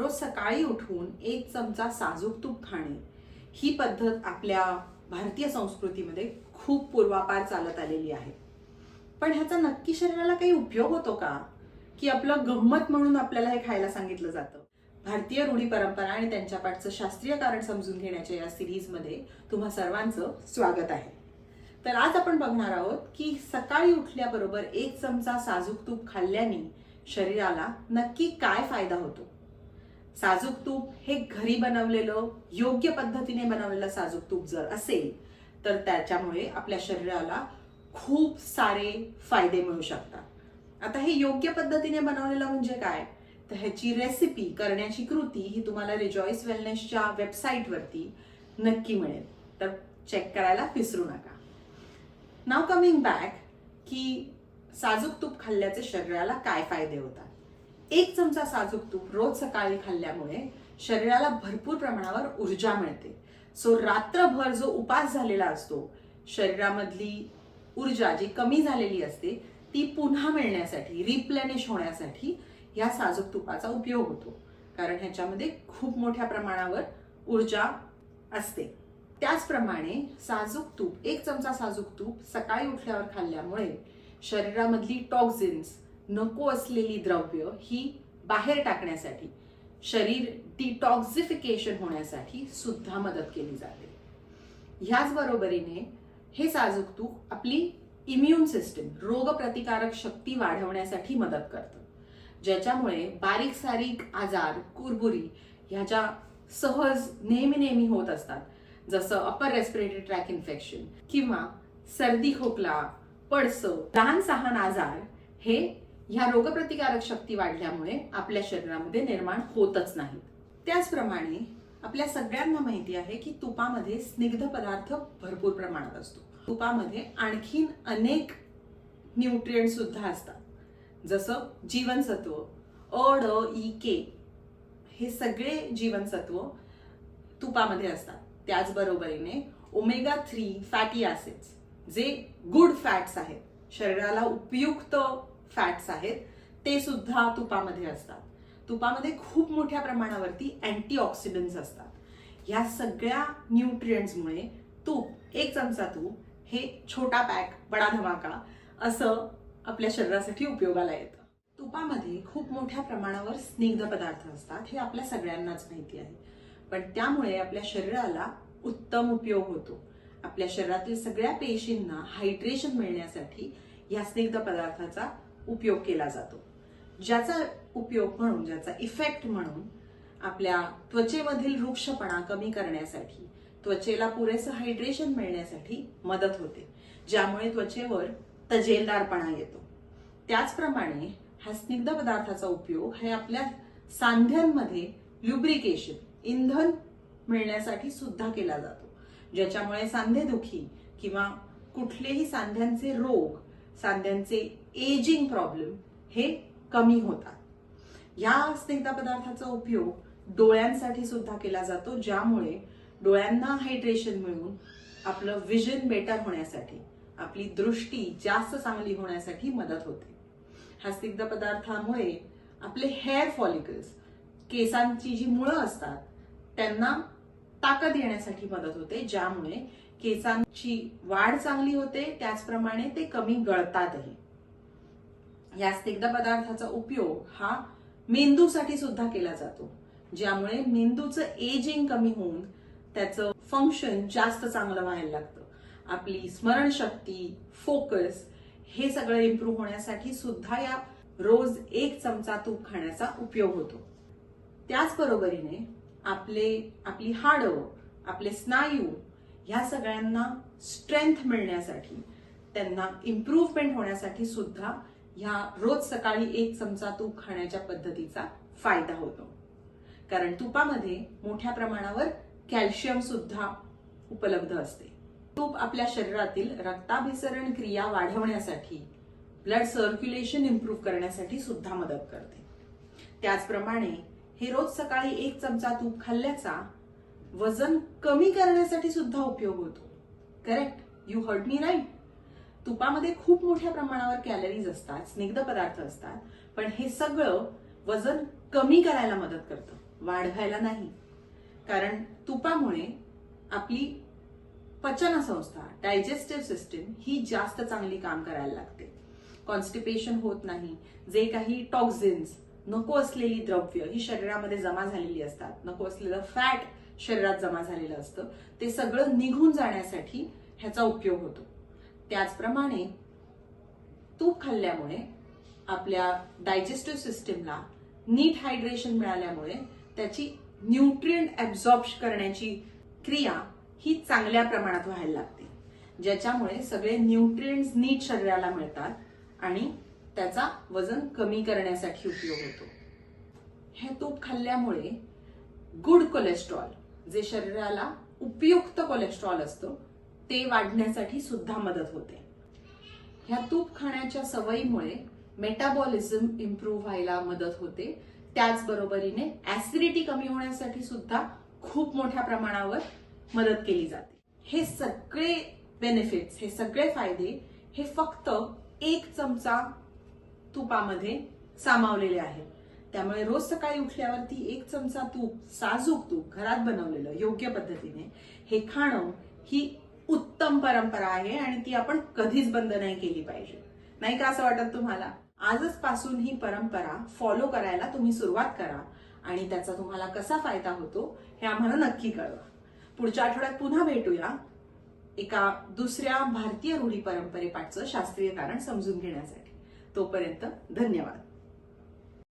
रोज सकाळी उठून एक चमचा साजूक तूप खाणे. ही पद्धत आपल्या भारतीय संस्कृतीमध्ये खूप पूर्वापार चालत आलेली आहे. पण ह्याचा नक्की शरीराला काही उपयोग होतो का? की आपलं गंमत म्हणून आपल्याला हे खायला सांगितलं जातं? भारतीय रूढी परंपरा आणि त्यांच्या पाठचं शास्त्रीय कारण समजून घेण्याच्या या सिरीजमध्ये तुम्हा सर्वांचं स्वागत आहे. तर आज आपण बघणार आहोत की सकाळी उठल्याबरोबर एक चमचा साजूक तूप खाल्ल्याने शरीराला नक्की काय फायदा होतो? साजूक तूप हे घरी बनवलेलं योग्य पद्धतीने बनवलेलं साजूक तूप जर असेल तर त्याच्यामुळे आपल्या शरीराला खूप सारे फायदे मिळू शकतात. आता हे योग्य पद्धतीने बनवलेलं म्हणजे काय? तर ह्याची रेसिपी करण्याची कृती ही तुम्हाला रिजॉईस वेलनेसच्या वेबसाईटवरती नक्की मिळेल. तर चेक करायला विसरू नका. नाव कमिंग बॅक की साजूक तूप खाल्ल्याचे शरीराला काय फायदे होतात? एक चमचा साजूक तूप रोज सकाळी खाल्ल्यामुळे शरीराला भरपूर प्रमाणावर ऊर्जा मिळते. सो रात्रभर जो उपास झालेला असतो शरीरामधली ऊर्जा जी कमी झालेली असते ती पुन्हा मिळण्यासाठी रिप्लेनिश होण्यासाठी या साजूक तुपाचा उपयोग होतो. कारण ह्याच्यामध्ये खूप मोठ्या प्रमाणावर ऊर्जा असते. त्याचप्रमाणे साजूक तूप एक चमचा साजूक तूप सकाळी उठल्यावर खाल्ल्यामुळे शरीरामधली टॉक्झिन्स नको असलेली द्रव्य ही बाहेर टाकण्यासाठी शरीर डिटॉक्झिफिकेशन होण्यासाठी सुद्धा मदत केली जाते. ह्याच बरोबरीने हे साजूक तूप आपली इम्युन सिस्टीम रोगप्रतिकारक शक्ती वाढवण्यासाठी मदत करतं. ज्याच्यामुळे बारीक सारीक आजार कुरबुरी ह्याच्या सहज नेहमी नेहमी होत असतात. जसं अपर रेस्पिरेटरी ट्रॅक इन्फेक्शन किंवा सर्दी खोकला पडसं लहान सहान आजार हे ह्या रोगप्रतिकारक शक्ती वाढल्यामुळे आपल्या शरीरामध्ये निर्माण होतच नाहीत. त्याचप्रमाणे आपल्या सगळ्यांना माहिती आहे की तुपामध्ये स्निग्ध पदार्थ भरपूर प्रमाणात असतो. तुपामध्ये आणखीन अनेक न्यूट्रिएंट सुद्धा असतात. जसं जीवनसत्व अ ड ई के हे सगळे जीवनसत्व तुपामध्ये असतात. त्याचबरोबरीने ओमेगा थ्री फॅटी ॲसिड्स जे गुड फॅट्स आहेत. शरीराला उपयुक्त फॅट्स आहेत ते सुद्धा तुपामध्ये असतात. तुपामध्ये खूप मोठ्या प्रमाणावरती अँटीऑक्सिडंट्स असतात. या सगळ्या न्यूट्रियंट्समुळे तूप एक चमचा तूप हे छोटा पॅक बडा धमाका असं आपल्या शरीरासाठी उपयोगाला येतं. तुपामध्ये खूप मोठ्या प्रमाणावर स्निग्ध पदार्थ असतात हे आपल्या सगळ्यांनाच माहिती आहे. पण त्यामुळे आपल्या शरीराला उत्तम उपयोग होतो. आपल्या शरीरातील सगळ्या पेशींना हायड्रेशन मिळण्यासाठी या स्निग्ध पदार्थाचा उपयोग केला जातो. ज्याचा उपयोग म्हणून ज्याचा इफेक्ट म्हणून आपल्या त्वचेमधील वृक्षपणा कमी करण्यासाठी त्वचेला पुरेसं हायड्रेशन मिळण्यासाठी मदत होते. ज्यामुळे त्वचेवर तजेलदारपणा येतो. त्याचप्रमाणे हा स्निग्ध पदार्थाचा उपयोग हे आपल्या सांध्यांमध्ये ल्युब्रिकेशन इंधन मिळण्यासाठी सुद्धा केला जातो. ज्याच्यामुळे सांधेदुखी किंवा कुठलेही सांध्यांचे रोग सांध्यांचे एजिंग प्रॉब्लेम हे कमी होतात. या स्निग्धा पदार्थाचा उपयोग डोळ्यांसाठी सुद्धा केला जातो ज्यामुळे डोळ्यांना हायड्रेशन मिळून आपलं विजन बेटर होण्यासाठी आपली दृष्टी जास्त चांगली होण्यासाठी मदत होते. ह्या स्निग्ध पदार्थामुळे आपले हेअर फॉलिकल्स केसांची जी मुळं असतात त्यांना ताकद येण्यासाठी मदत होते ज्यामुळे केसांची वाढ चांगली होते त्याचप्रमाणे ते कमी गळतातही. या स्निग्ध पदार्थाचा उपयोग हा मेंदूसाठी सुद्धा केला जातो ज्यामुळे मेंदूचं एजिंग कमी होऊन त्याचं फंक्शन जास्त चांगलं व्हायला लागतं. आपली स्मरणशक्ती फोकस हे सगळं इम्प्रूव्ह होण्यासाठी सुद्धा या रोज एक चमचा तूप खाण्याचा उपयोग होतो. त्याचबरोबरीने आपले आपली हाडं आपले स्नायू ह्या सगळ्यांना स्ट्रेंथ मिळण्यासाठी त्यांना इम्प्रूव्हमेंट होण्यासाठी सुद्धा ह्या रोज सकाळी एक चमचा तूप खाण्याच्या पद्धतीचा फायदा होतो. कारण तुपामध्ये मोठ्या प्रमाणावर कॅल्शियम सुद्धा उपलब्ध असते. तूप आपल्या शरीरातील रक्ताभिसरण क्रिया वाढवण्यासाठी ब्लड सर्क्युलेशन इम्प्रूव्ह करण्यासाठी सुद्धा मदत करते. त्याचप्रमाणे हे रोज सकाळी एक चमचा तूप खाल्ल्याचा वजन कमी करण्यासाठी सुद्धा उपयोग होतो. Correct you hurt me right तुपामध्ये खूप मोठ्या प्रमाणावर कॅलरीज असतात स्निग्ध पदार्थ असतात पण हे सगळं वजन कमी करायला मदत करतं वाढवायला नाही. कारण तुपामुळे आपली पचनसंस्था डायजेस्टिव्ह सिस्टीम ही जास्त चांगली काम करायला लागते. कॉन्स्टिपेशन होत नाही. जे काही टॉक्झिन्स नको असलेली द्रव्य ही शरीरामध्ये जमा झालेली असतात. नको असलेलं फॅट शरीरात जमा झालेलं असतं. ते सगळं निघून जाण्यासाठी ह्याचा उपयोग होतो. त्याचप्रमाणे तूप खाल्ल्यामुळे आपल्या डायजेस्टिव्ह सिस्टीमला नीट हायड्रेशन मिळाल्यामुळे त्याची न्यूट्रिएंट ऍब्झॉर्ब करण्याची क्रिया ही चांगल्या प्रमाणात व्हायला लागते. ज्याच्यामुळे सगळे न्यूट्रिएंट्स नीट शरीराला मिळतात आणि त्याचा वजन कमी करण्यासाठी उपयोग होतो. हे तूप खाल्ल्यामुळे गुड कोलेस्ट्रॉल जे शरीराला उपयुक्त कोलेस्ट्रॉल असतो ते वाढण्यासाठी सुद्धा मदत होते. ह्या तूप खाण्याच्या सवयीमुळे मेटाबॉलिझम इम्प्रूव्ह व्हायला मदत होते. त्याचबरोबरीने ऍसिडिटी कमी होण्यासाठी सुद्धा खूप मोठ्या प्रमाणावर मदत केली जाते. हे सगळे बेनिफिट्स हे सगळे फायदे हे फक्त एक चमचा तुपामध्ये सामावलेले आहेत. त्यामुळे रोज सकाळी उठल्यावरती एक चमचा तूप साजूक तूप घरात बनवलेलं योग्य पद्धतीने हे खाणं ही उत्तम परंपरा आहे आणि ती आपण कधीच बंद नाही केली पाहिजे. नाही का असं वाटत तुम्हाला? आजच पासून ही परंपरा फॉलो करायला तुम्ही सुरुवात करा आणि त्याचा तुम्हाला कसा फायदा होतो हे आम्हाला नक्की कळवा. पुढच्या आठवड्यात पुन्हा भेटूया. एका दुसऱ्या भारतीय रूढी परंपरेपाठचं शास्त्रीय कारण समजून घेण्यासाठी. तोपर्यंत धन्यवाद.